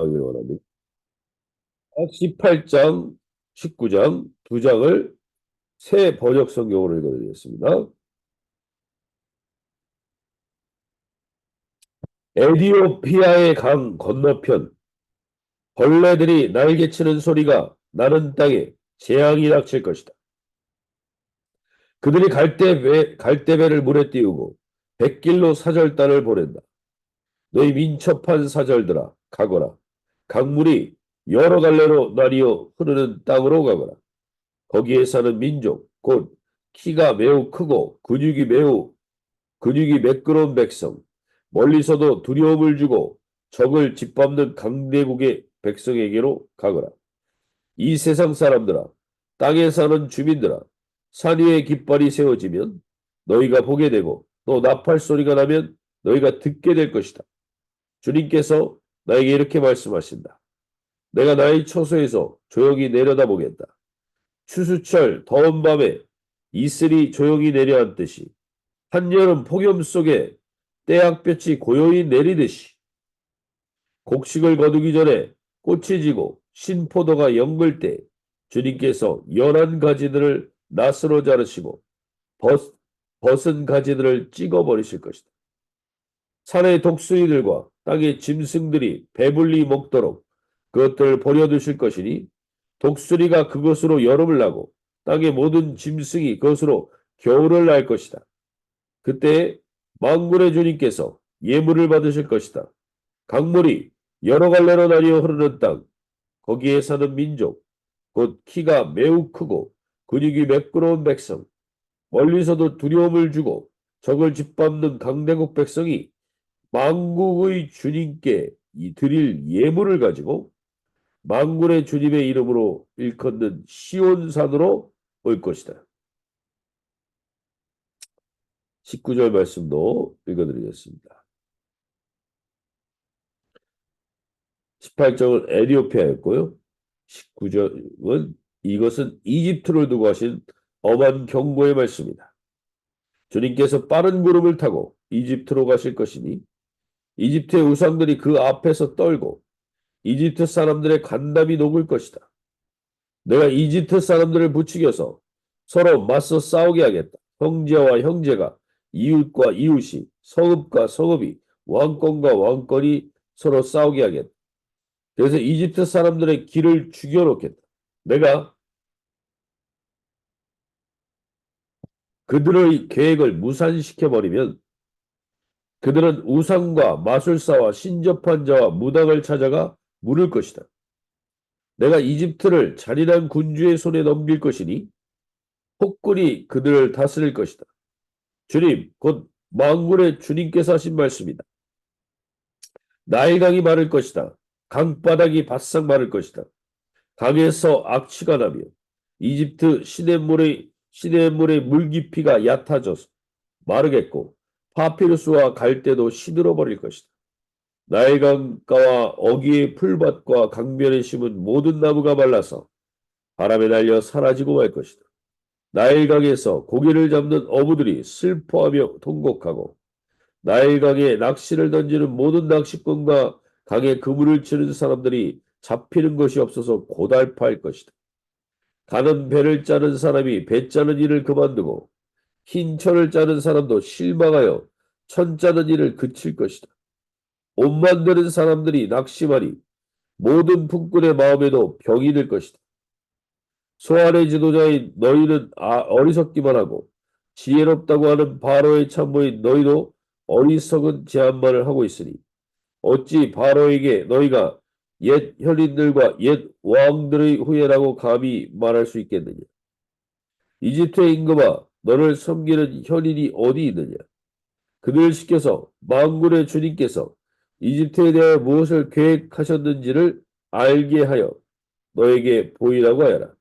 하길 원합니다. 18장, 19장 두 장을 새 번역 성경으로 읽어드리겠습니다. 에디오피아의 강 건너편 벌레들이 날개치는 소리가 나는 땅에 재앙이 닥칠 것이다. 그들이 갈대배, 갈대배를 물에 띄우고 백길로 사절단을 보낸다. 너희 민첩한 사절들아 가거라. 강물이 여러 갈래로 나뉘어 흐르는 땅으로 가거라. 거기에 사는 민족 곧 키가 매우 크고 근육이 매우 근육이 매끄러운 백성 멀리서도 두려움을 주고 적을 짓밟는 강대국의 백성에게로 가거라. 이 세상 사람들아 땅에 사는 주민들아 산 위에 깃발이 세워지면 너희가 보게 되고 또 나팔 소리가 나면 너희가 듣게 될 것이다. 주님께서 나에게 이렇게 말씀하신다. 내가 나의 처소에서 조용히 내려다보겠다. 추수철 더운 밤에 이슬이 조용히 내려앉듯이 한여름 폭염 속에 때약볕이 고요히 내리듯이 곡식을 거두기 전에 꽃이 지고 신포도가 연글 때 주님께서 연한 가지들을 낫으로 자르시고 벗, 벗은 가지들을 찍어버리실 것이다. 산의 독수리들과 땅의 짐승들이 배불리 먹도록 그것들을 버려두실 것이니 독수리가 그것으로 여름을 나고 땅의 모든 짐승이 그것으로 겨울을 날 것이다. 그때 망군의 주님께서 예물을 받으실 것이다. 강물이 여러 갈래로 나뉘어 흐르는 땅, 거기에 사는 민족, 곧 키가 매우 크고 근육이 매끄러운 백성, 멀리서도 두려움을 주고 적을 짓밟는 강대국 백성이 망국의 주님께 이 드릴 예물을 가지고 망군의 주님의 이름으로 일컫는 시온산으로 올 것이다. 19절 말씀도 읽어드리겠습니다. 18절은 에디오피아였고요. 19절은 이것은 이집트를 두고 하신 엄한 경고의 말씀이다. 주님께서 빠른 구름을 타고 이집트로 가실 것이니 이집트의 우상들이 그 앞에서 떨고 이집트 사람들의 간담이 녹을 것이다. 내가 이집트 사람들을 부추겨서 서로 맞서 싸우게 하겠다. 형제와 형제가 이웃과 이웃이 성읍과 성읍이 왕권과 왕권이 서로 싸우게 하겠다. 그래서 이집트 사람들의 길을 죽여놓겠다. 내가 그들의 계획을 무산시켜버리면 그들은 우상과 마술사와 신접한 자와 무당을 찾아가 물을 것이다. 내가 이집트를 잔인한 군주의 손에 넘길 것이니 폭군이 그들을 다스릴 것이다. 주님, 곧 망군의 주님께서 하신 말씀이다. 나일강이 마를 것이다. 강바닥이 바싹 마를 것이다. 강에서 악취가 나며 이집트 시냇물의 시냇물의 물 깊이가 얕아져서 마르겠고 파피루스와 갈대도 시들어 버릴 것이다. 나일강가와 어기의 풀밭과 강변에 심은 모든 나무가 말라서 바람에 날려 사라지고 말 것이다. 나일강에서 고기를 잡는 어부들이 슬퍼하며 통곡하고 나일강에 낚시를 던지는 모든 낚시꾼과 강에 그물을 치는 사람들이 잡히는 것이 없어서 고달파할 것이다. 가는 배를 짜는 사람이 배 짜는 일을 그만두고 흰 철을 짜는 사람도 실망하여 천 짜는 일을 그칠 것이다. 옷 만드는 사람들이 낙심하니 모든 품꾼의 마음에도 병이 들 것이다. 소환의 지도자인 너희는 아, 어리석기만 하고 지혜롭다고 하는 바로의 참모인 너희도 어리석은 제안만을 하고 있으니 어찌 바로에게 너희가 옛 현인들과 옛 왕들의 후예라고 감히 말할 수 있겠느냐? 이집트의 임금아 너를 섬기는 현인이 어디 있느냐? 그들 시켜서 망군의 주님께서 이집트에 대해 무엇을 계획하셨는지를 알게 하여 너에게 보이라고 하여라.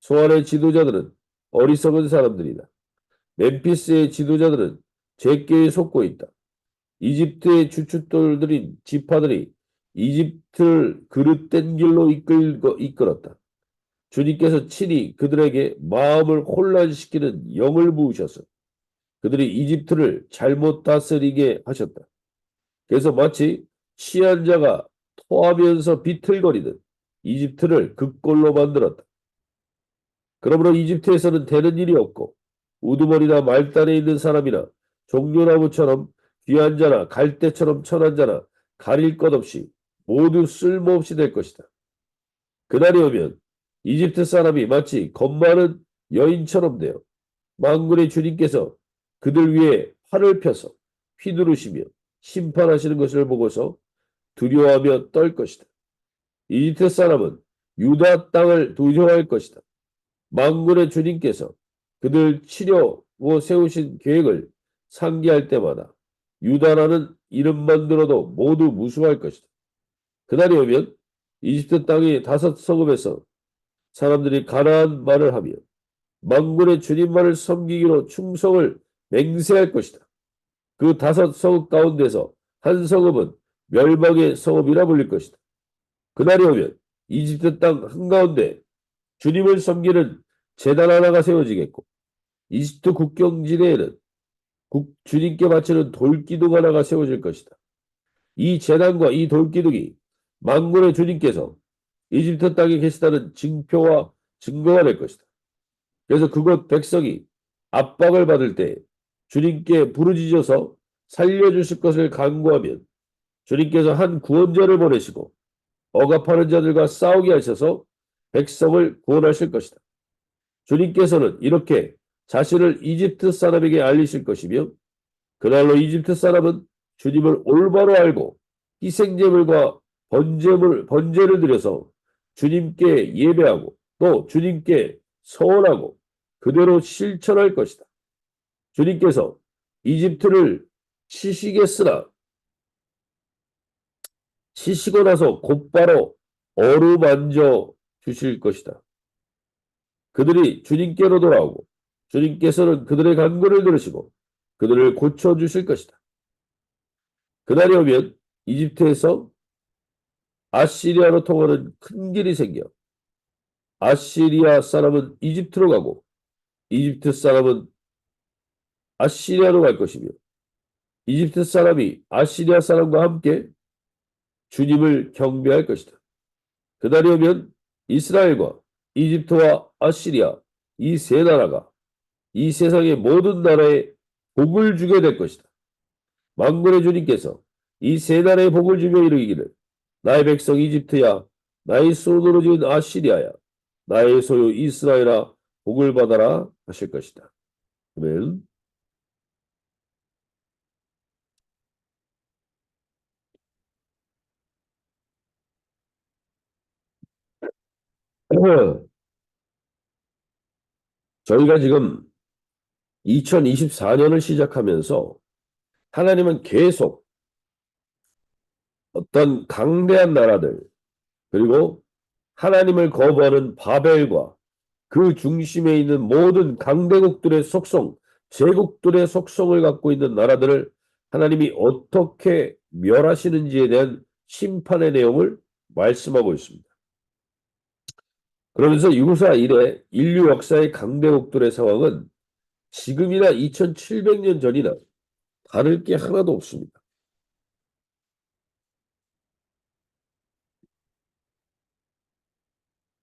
소환의 지도자들은 어리석은 사람들이다. 멤피스의 지도자들은 제께에 속고 있다. 이집트의 주춧돌들인 지파들이 이집트를 그릇된 길로 이끌, 이끌었다. 주님께서 친히 그들에게 마음을 혼란시키는 영을 부으셔서 그들이 이집트를 잘못 다스리게 하셨다. 그래서 마치 취한 자가 토하면서 비틀거리는 이집트를 극골로 만들었다. 그러므로 이집트에서는 되는 일이 없고 우두머리나 말단에 있는 사람이나 종려나무처럼 귀한 자나 갈대처럼 천한 자나 가릴 것 없이 모두 쓸모없이 될 것이다. 그날이 오면 이집트 사람이 마치 겁 많은 여인처럼 되어 만군의 주님께서 그들 위에 활을 펴서 휘두르시며 심판하시는 것을 보고서 두려워하며 떨 것이다. 이집트 사람은 유다 땅을 두려워할 것이다. 만군의 주님께서 그들 치려고 세우신 계획을 상기할 때마다 유다라는 이름만 들어도 모두 무수할 것이다. 그날이 오면 이집트 땅의 다섯 성읍에서 사람들이 가나안 말을 하며 만군의 주님만을 섬기기로 충성을 맹세할 것이다. 그 다섯 성읍 가운데서 한 성읍은 멸망의 성읍이라 불릴 것이다. 그날이 오면 이집트 땅 한가운데 주님을 섬기는 재단 하나가 세워지겠고 이집트 국경지대에는 국, 주님께 바치는 돌기둥 하나가 세워질 것이다. 이 재단과 이 돌기둥이 만군의 주님께서 이집트 땅에 계시다는 징표와 증거가 될 것이다. 그래서 그곳 백성이 압박을 받을 때 주님께 부르짖어서 살려주실 것을 간구하면 주님께서 한 구원자를 보내시고 억압하는 자들과 싸우게 하셔서 백성을 구원하실 것이다. 주님께서는 이렇게 자신을 이집트 사람에게 알리실 것이며 그날로 이집트 사람은 주님을 올바로 알고 희생제물과 번제물, 번제를 드려서 주님께 예배하고 또 주님께 서원하고 그대로 실천할 것이다. 주님께서 이집트를 치시겠으나 치시고 나서 곧바로 어루만져 주실 것이다. 그들이 주님께로 돌아오고 주님께서는 그들의 간구를 들으시고 그들을 고쳐주실 것이다. 그날이 오면 이집트에서 아시리아로 통하는 큰 길이 생겨 아시리아 사람은 이집트로 가고 이집트 사람은 아시리아로 갈 것이며 이집트 사람이 아시리아 사람과 함께 주님을 경배할 것이다. 그날이 오면 이스라엘과 이집트와 아시리아 이 세 나라가 이 세상의 모든 나라에 복을 주게 될 것이다. 만군의 주님께서 이 세 나라에 복을 주며 이르기를 나의 백성 이집트야 나의 손으로 지은 아시리아야 나의 소유 이스라엘아 복을 받아라 하실 것이다. 아멘. 저희가 지금 2024년을 시작하면서 하나님은 계속 어떤 강대한 나라들 그리고 하나님을 거부하는 바벨과 그 중심에 있는 모든 강대국들의 속성, 제국들의 속성을 갖고 있는 나라들을 하나님이 어떻게 멸하시는지에 대한 심판의 내용을 말씀하고 있습니다. 그러면서 유사 이래 인류 역사의 강대국들의 상황은 지금이나 2700년 전이나 다를 게 하나도 없습니다.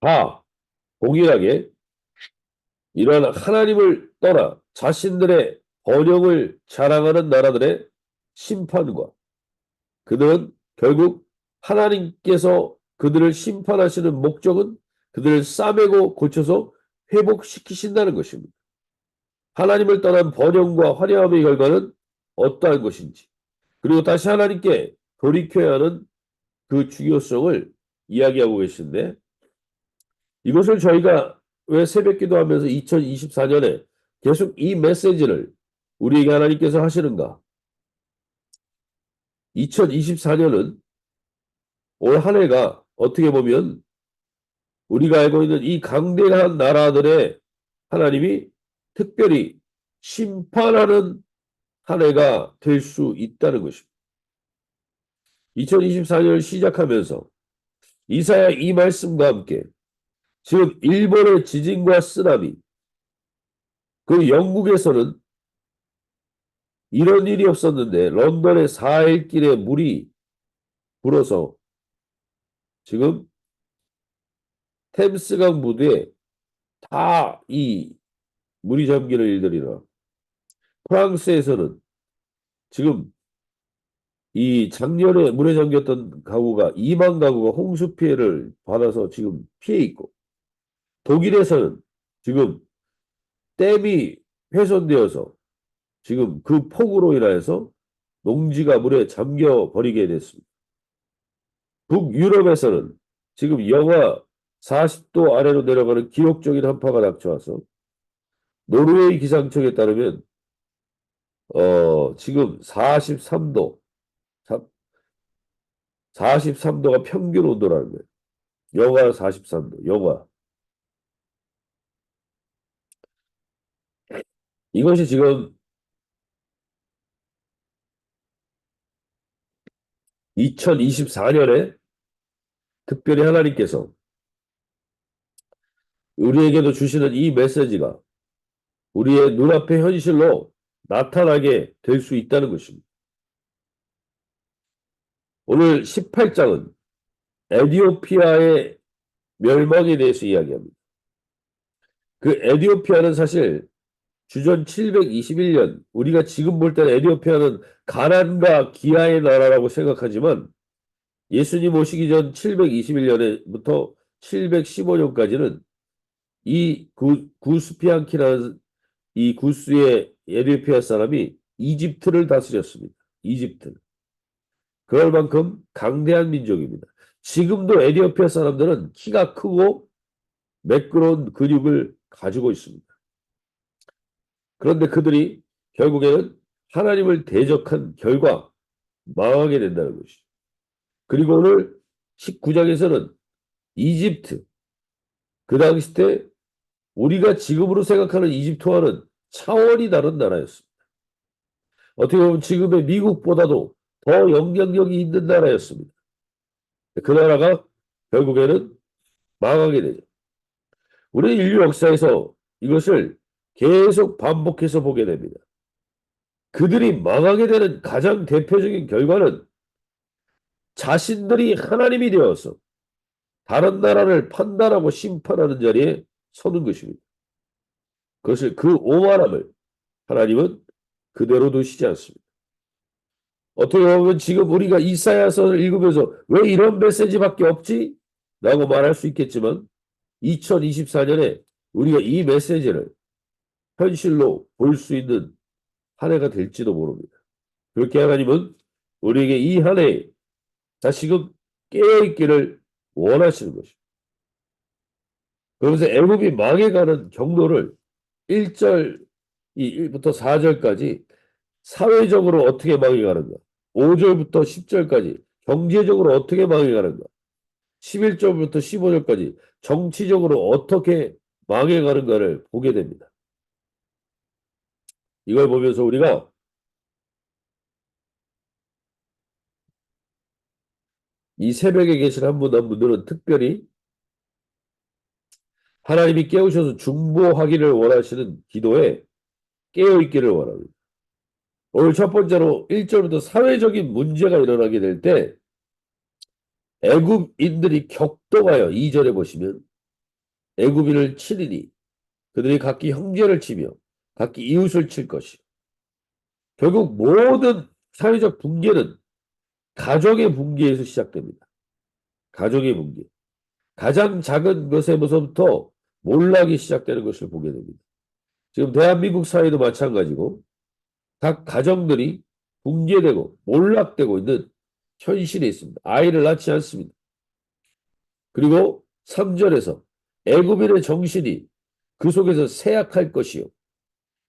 다 동일하게 이러한 하나님을 떠나 자신들의 번영을 자랑하는 나라들의 심판과 그들은 결국 하나님께서 그들을 심판하시는 목적은 그들을 싸매고 고쳐서 회복시키신다는 것입니다. 하나님을 떠난 번영과 화려함의 결과는 어떠한 것인지 그리고 다시 하나님께 돌이켜야 하는 그 중요성을 이야기하고 계신데 이것을 저희가 왜 새벽 기도하면서 2024년에 계속 이 메시지를 우리에게 하나님께서 하시는가? 2024년은 올 한 해가 어떻게 보면 우리가 알고 있는 이 강대한 나라들의 하나님이 특별히 심판하는 한 해가 될 수 있다는 것입니다. 2024년을 시작하면서 이사야 이 말씀과 함께 지금 일본의 지진과 쓰나미 그 영국에서는 이런 일이 없었는데 런던의 4일길에 물이 불어서 지금 템스강 무드에 다 이 물이 잠기는 일들이 일어나. 프랑스에서는 지금 이 작년에 물에 잠겼던 가구가 2만 가구가 홍수 피해를 받아서 지금 피해 있고 독일에서는 지금 댐이 훼손되어서 지금 그 폭우로 인하여서 농지가 물에 잠겨 버리게 됐습니다. 북유럽에서는 지금 영하 40도 아래로 내려가는 기록적인 한파가 닥쳐와서 노르웨이 기상청에 따르면 어 지금 43도 43도가 평균 온도라는 거예요. 영하 43도, 영하. 이것이 지금 2024년에 특별히 하나님께서 우리에게도 주시는 이 메시지가 우리의 눈앞의 현실로 나타나게 될 수 있다는 것입니다. 오늘 18장은 에디오피아의 멸망에 대해서 이야기합니다. 그 에디오피아는 사실 주전 721년 우리가 지금 볼 때는 에디오피아는 가난과 기아의 나라라고 생각하지만 예수님 오시기 전 721년부터 715년까지는 이 구, 구스피안키라는 이 구스의 에디오피아 사람이 이집트를 다스렸습니다. 이집트를. 그럴 만큼 강대한 민족입니다. 지금도 에디오피아 사람들은 키가 크고 매끄러운 근육을 가지고 있습니다. 그런데 그들이 결국에는 하나님을 대적한 결과 망하게 된다는 것이죠. 그리고 오늘 19장에서는 이집트, 그 당시 때 우리가 지금으로 생각하는 이집트와는 차원이 다른 나라였습니다. 어떻게 보면 지금의 미국보다도 더 영향력이 있는 나라였습니다. 그 나라가 결국에는 망하게 되죠. 우리 인류 역사에서 이것을 계속 반복해서 보게 됩니다. 그들이 망하게 되는 가장 대표적인 결과는 자신들이 하나님이 되어서 다른 나라를 판단하고 심판하는 자리에 서는 것입니다. 그것을 그 오만함을 하나님은 그대로 두시지 않습니다. 어떻게 보면 지금 우리가 이사야서를 읽으면서 왜 이런 메시지밖에 없지? 라고 말할 수 있겠지만 2024년에 우리가 이 메시지를 현실로 볼 수 있는 한 해가 될지도 모릅니다. 그렇게 하나님은 우리에게 이 한 해에 다시금 깨어있기를 원하시는 것입니다. 그러면서 애굽이 망해가는 경로를 1절, 1부터 4절까지 사회적으로 어떻게 망해가는가 5절부터 10절까지 경제적으로 어떻게 망해가는가 11절부터 15절까지 정치적으로 어떻게 망해가는가를 보게 됩니다. 이걸 보면서 우리가 이 새벽에 계신 한 분 한 분들은 특별히 하나님이 깨우셔서 중보하기를 원하시는 기도에 깨어있기를 원합니다. 오늘 첫 번째로 1절부터 사회적인 문제가 일어나게 될 때 애굽인들이 격동하여 2절에 보시면 애굽인을 치리니 그들이 각기 형제를 치며 각기 이웃을 칠 것이 결국 모든 사회적 붕괴는 가족의 붕괴에서 시작됩니다. 가족의 붕괴. 가장 작은 것에서부터 몰락이 시작되는 것을 보게 됩니다. 지금 대한민국 사회도 마찬가지고 각 가정들이 붕괴되고 몰락되고 있는 현실에 있습니다. 아이를 낳지 않습니다. 그리고 3절에서 애굽인의 정신이 그 속에서 쇠약할 것이요.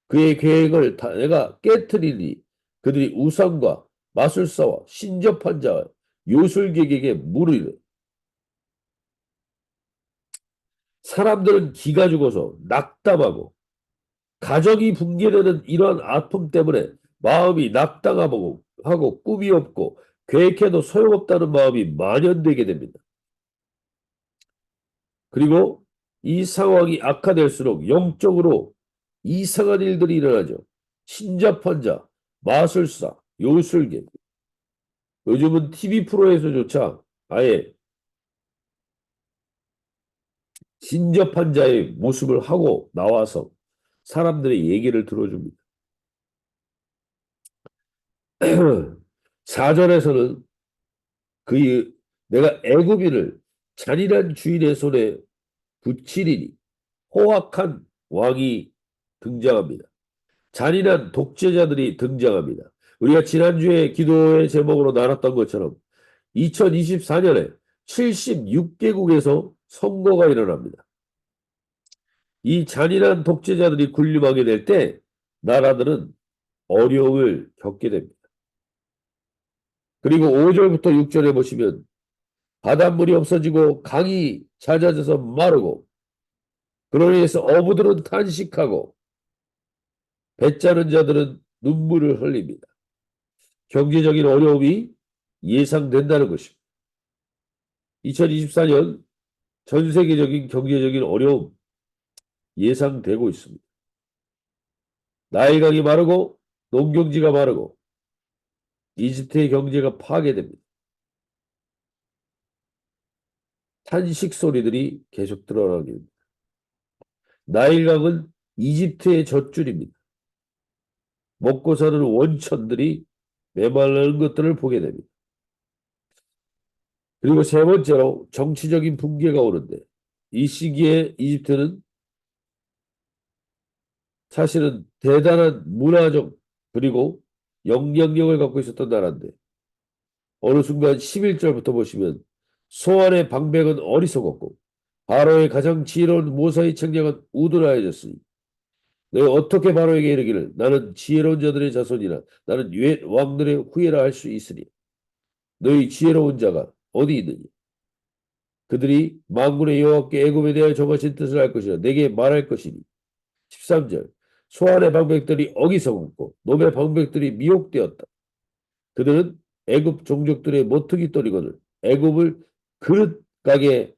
그의 계획을 다 내가 깨뜨리니 그들이 우상과 마술사와 신접한 자와 요술객에게 물으리라. 사람들은 기가 죽어서 낙담하고 가정이 붕괴되는 이러한 아픔 때문에 마음이 낙당하고 하고 꿈이 없고 계획해도 소용없다는 마음이 만연되게 됩니다. 그리고 이 상황이 악화될수록 영적으로 이상한 일들이 일어나죠. 신잡한 자, 마술사, 요술계. 요즘은 TV 프로에서조차 아예 신접한 자의 모습을 하고 나와서 사람들의 얘기를 들어줍니다. 4절에서는 그 내가 애굽인을 잔인한 주인의 손에 붙이리니 호악한 왕이 등장합니다. 잔인한 독재자들이 등장합니다. 우리가 지난주에 기도의 제목으로 나눴던 것처럼 2024년에 76개국에서 선거가 일어납니다. 이 잔인한 독재자들이 군림하게 될 때 나라들은 어려움을 겪게 됩니다. 그리고 5절부터 6절에 보시면 바닷물이 없어지고 강이 잦아져서 마르고 그로 인해서 어부들은 탄식하고 배짜는 자들은 눈물을 흘립니다. 경제적인 어려움이 예상된다는 것입니다. 2024년 전 세계적인 경제적인 어려움 예상되고 있습니다. 나일강이 마르고 농경지가 마르고 이집트의 경제가 파괴됩니다. 탄식 소리들이 계속 드러나게 됩니다. 나일강은 이집트의 젖줄입니다. 먹고 사는 원천들이 메말라는 것들을 보게 됩니다. 그리고 세 번째로 정치적인 붕괴가 오는데 이 시기에 이집트는 사실은 대단한 문화적 그리고 영향력을 갖고 있었던 나라인데 어느 순간 11절부터 보시면 소환의 방백은 어리석었고 바로의 가장 지혜로운 모사의 책략은 우둔하여졌으니 너희 어떻게 바로에게 이르기를? 나는 지혜로운 자들의 자손이나 나는 옛 왕들의 후예라 할 수 있으니. 너희 지혜로운 자가 어디 있느냐? 그들이 만군의 여호와께 애굽에 대하여 정하신 뜻을 알 것이라. 내게 말할 것이니. 13절. 소환의 방백들이 어기서먹고 놈의 방백들이 미혹되었다. 그들은 애굽 종족들의 모퉁이 돌이거늘 애굽을 그릇 가게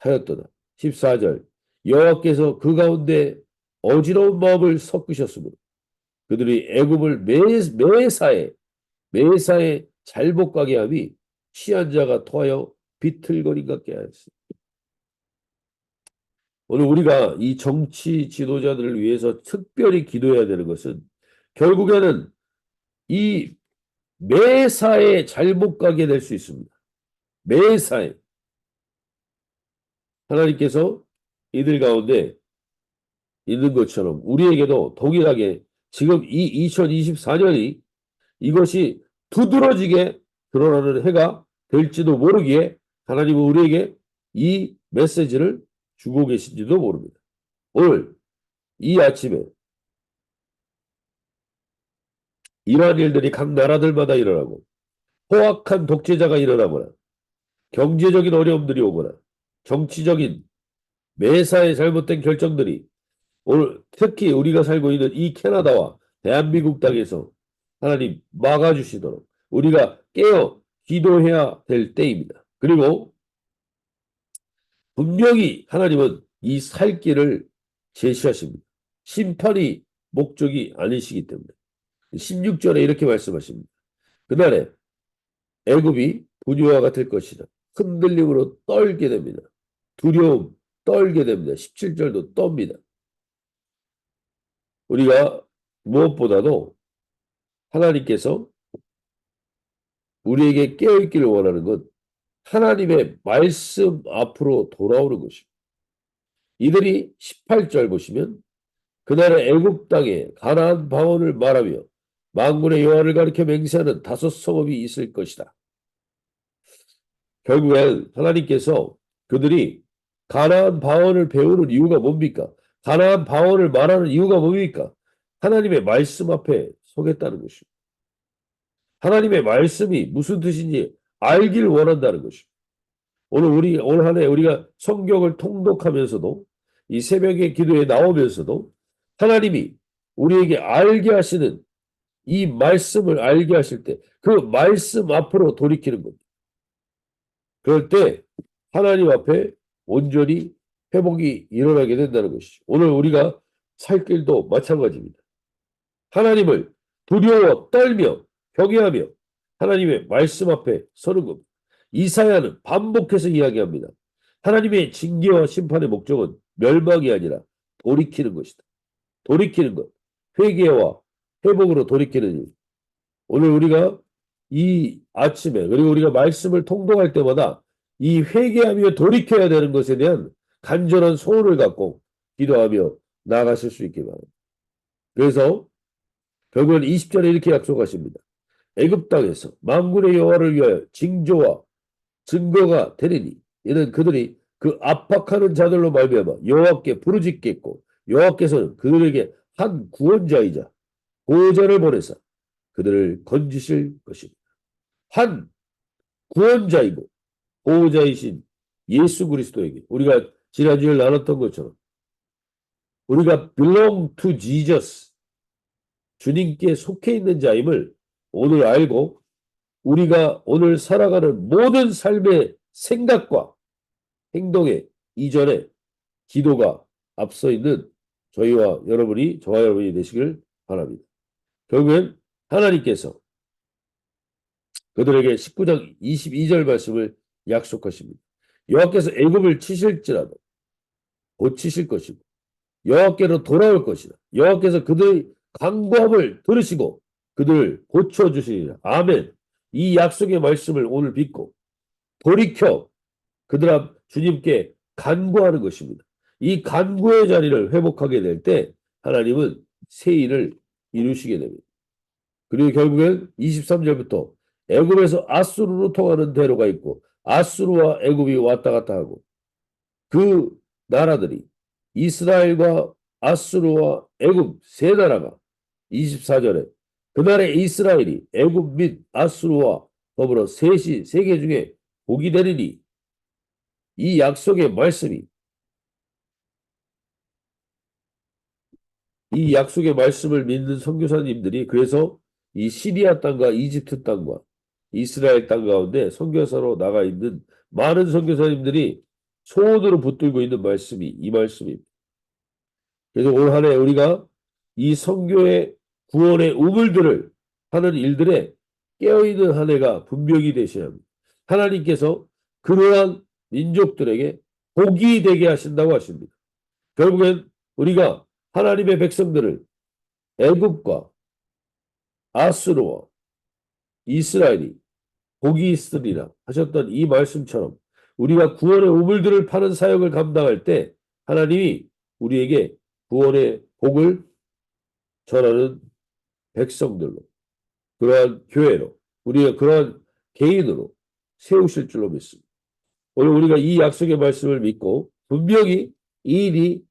하였도다. 14절. 여호와께서 그 가운데 어지러운 마음을 섞으셨으므로 그들이 애굽을 매, 매사에 매사에 잘못 가게 함이 취한 자가 토하여 비틀거린 같게 하였습니다. 오늘 우리가 이 정치 지도자들을 위해서 특별히 기도해야 되는 것은 결국에는 이 매사에 잘못 가게 될 수 있습니다. 매사에. 하나님께서 이들 가운데 있는 것처럼 우리에게도 동일하게 지금 이 2024년이 이것이 두드러지게 드러나는 해가 될지도 모르기에 하나님은 우리에게 이 메시지를 주고 계신지도 모릅니다. 오늘 이 아침에 이러한 일들이 각 나라들마다 일어나고 포악한 독재자가 일어나거나 경제적인 어려움들이 오거나 정치적인 매사의 잘못된 결정들이 오늘 특히 우리가 살고 있는 이 캐나다와 대한민국 땅에서 하나님 막아주시도록 우리가 깨어 기도해야 될 때입니다. 그리고 분명히 하나님은 이 살 길을 제시하십니다. 심판이 목적이 아니시기 때문에 16절에 이렇게 말씀하십니다. 그날에 애굽이 분유화가 될 것이다. 흔들림으로 떨게 됩니다. 두려움 떨게 됩니다. 17절도 떱니다. 우리가 무엇보다도 하나님께서 우리에게 깨어있기를 원하는 것 하나님의 말씀 앞으로 돌아오는 것입니다. 이들이 18절 보시면 그날의 애굽 땅에 가나안 방언을 말하며 만군의 여호와를 가리켜 맹세하는 다섯 성읍이 있을 것이다. 결국엔 하나님께서 그들이 가나안 방언을 배우는 이유가 뭡니까? 가나안 방언을 말하는 이유가 뭡니까? 하나님의 말씀 앞에 서겠다는 것입니다. 하나님의 말씀이 무슨 뜻인지 알길 원한다는 것입니다. 오늘 우리 올 한 해 우리가 성경을 통독하면서도 이 새벽의 기도에 나오면서도 하나님이 우리에게 알게 하시는 이 말씀을 알게 하실 때 그 말씀 앞으로 돌이키는 겁니다. 그럴 때 하나님 앞에 온전히 회복이 일어나게 된다는 것이죠. 오늘 우리가 살 길도 마찬가지입니다. 하나님을 두려워 떨며 경외하며 하나님의 말씀 앞에 서는 겁니다. 이사야는 반복해서 이야기합니다. 하나님의 징계와 심판의 목적은 멸망이 아니라 돌이키는 것이다. 돌이키는 것. 회개와 회복으로 돌이키는 일. 오늘 우리가 이 아침에 그리고 우리가 말씀을 통독할 때마다 이 회개하며 돌이켜야 되는 것에 대한 간절한 소원을 갖고 기도하며 나아가실 수 있기 바랍니다. 그래서 결국은 20절에 이렇게 약속하십니다. 애굽 땅에서 만군의 여호와를 위하여 징조와 증거가 되리니 이는 그들이 그 압박하는 자들로 말미암아 여호와께 부르짖겠고 여호와께서는 그들에게 한 구원자이자 보호자를 보내사 그들을 건지실 것입니다. 한 구원자이고 보호자이신 예수 그리스도에게 우리가 지난주에 나눴던 것처럼 우리가 belong to Jesus 주님께 속해 있는 자임을 오늘 알고 우리가 오늘 살아가는 모든 삶의 생각과 행동에 이전에 기도가 앞서 있는 저희와 여러분이 저와 여러분이 되시길 바랍니다. 결국엔 하나님께서 그들에게 19장 22절 말씀을 약속하십니다. 여호와께서 애굽을 치실지라도 고치실 것이고 여호와께로 돌아올 것이다. 여호와께서 그들의 강구함을 들으시고 그들을 고쳐주시리라. 아멘. 이 약속의 말씀을 오늘 믿고 돌이켜 그들 앞 주님께 간구하는 것입니다. 이 간구의 자리를 회복하게 될 때 하나님은 새 일을 이루시게 됩니다. 그리고 결국엔 23절부터 애굽에서 아수르로 통하는 대로가 있고 아수르와 애굽이 왔다 갔다 하고 그 나라들이 이스라엘과 아수르와 애굽 세 나라가 24절에 그날의 이스라엘이 애굽 및 아수르와 더불어 셋이 세계 중에 복이 되리니 이 약속의 말씀이 이 약속의 말씀을 믿는 선교사님들이 그래서 이 시리아 땅과 이집트 땅과 이스라엘 땅 가운데 선교사로 나가 있는 많은 선교사님들이 소원으로 붙들고 있는 말씀이 이 말씀입니다. 그래서 올 한해 우리가 이 선교의 구원의 우물들을 하는 일들에 깨어있는 한 해가 분명히 되셔야 합니다. 하나님께서 그러한 민족들에게 복이 되게 하신다고 하십니다. 결국엔 우리가 하나님의 백성들을 애굽과 아수르와 이스라엘이 복이 있으리라 하셨던 이 말씀처럼 우리가 구원의 우물들을 파는 사역을 감당할 때 하나님이 우리에게 구원의 복을 전하는 백성들로 그러한 교회로 우리가 그러한 개인으로 세우실 줄로 믿습니다. 오늘 우리가 이 약속의 말씀을 믿고 분명히 이 일이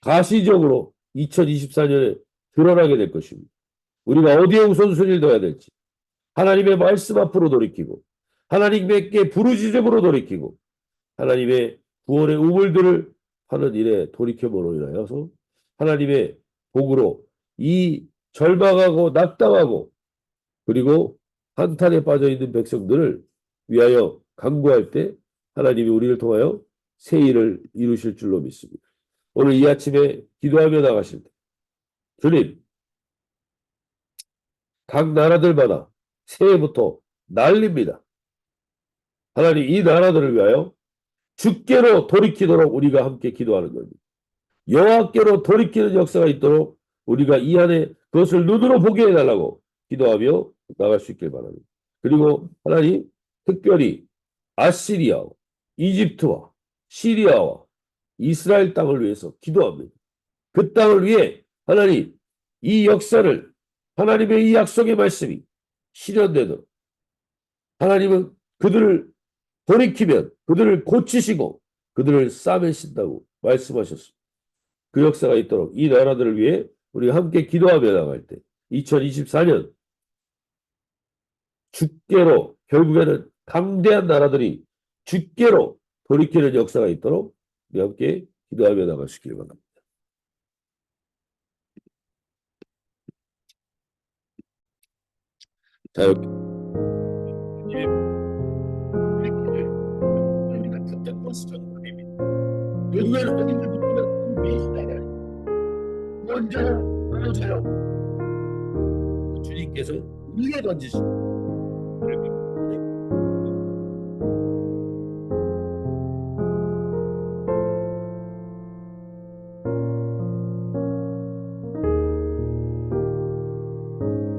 가시적으로 2024년에 드러나게 될 것입니다. 우리가 어디에 우선순위를 둬야 될지 하나님의 말씀 앞으로 돌이키고 하나님께 부르짖음으로 돌이키고 하나님의 구원의 우물들을 하는 일에 돌이켜보로 인하여서 하나님의 복으로 이 절망하고 낙담하고 그리고 한탄에 빠져 있는 백성들을 위하여 강구할 때 하나님이 우리를 통하여 새 일을 이루실 줄로 믿습니다. 오늘 이 아침에 기도하며 나가실 때 주님 각 나라들마다 새해부터 난립니다. 하나님 이 나라들을 위하여 주께로 돌이키도록 우리가 함께 기도하는 겁니다. 여호와께로 돌이키는 역사가 있도록 우리가 이 안에 그것을 눈으로 보게 해달라고 기도하며 나갈 수 있길 바랍니다. 그리고 하나님 특별히 아시리아와 이집트와 시리아와 이스라엘 땅을 위해서 기도합니다. 그 땅을 위해 하나님 이 역사를 하나님의 이 약속의 말씀이 실현되도록 하나님은 그들을 돌이키면 그들을 고치시고 그들을 싸매신다고 말씀하셨습니다. 그 역사가 있도록 이 나라들을 위해 우리가 함께 기도하며 나갈 때 2024년 주께로 결국에는 강대한 나라들이 주께로 돌이키는 역사가 있도록 우리 함께 기도하며 있기를 바랍니다. 자, 이렇게. 결국에는 어딘지 묻지만 메시아가 먼저 보여줘요. 주님께서 위에 던지시고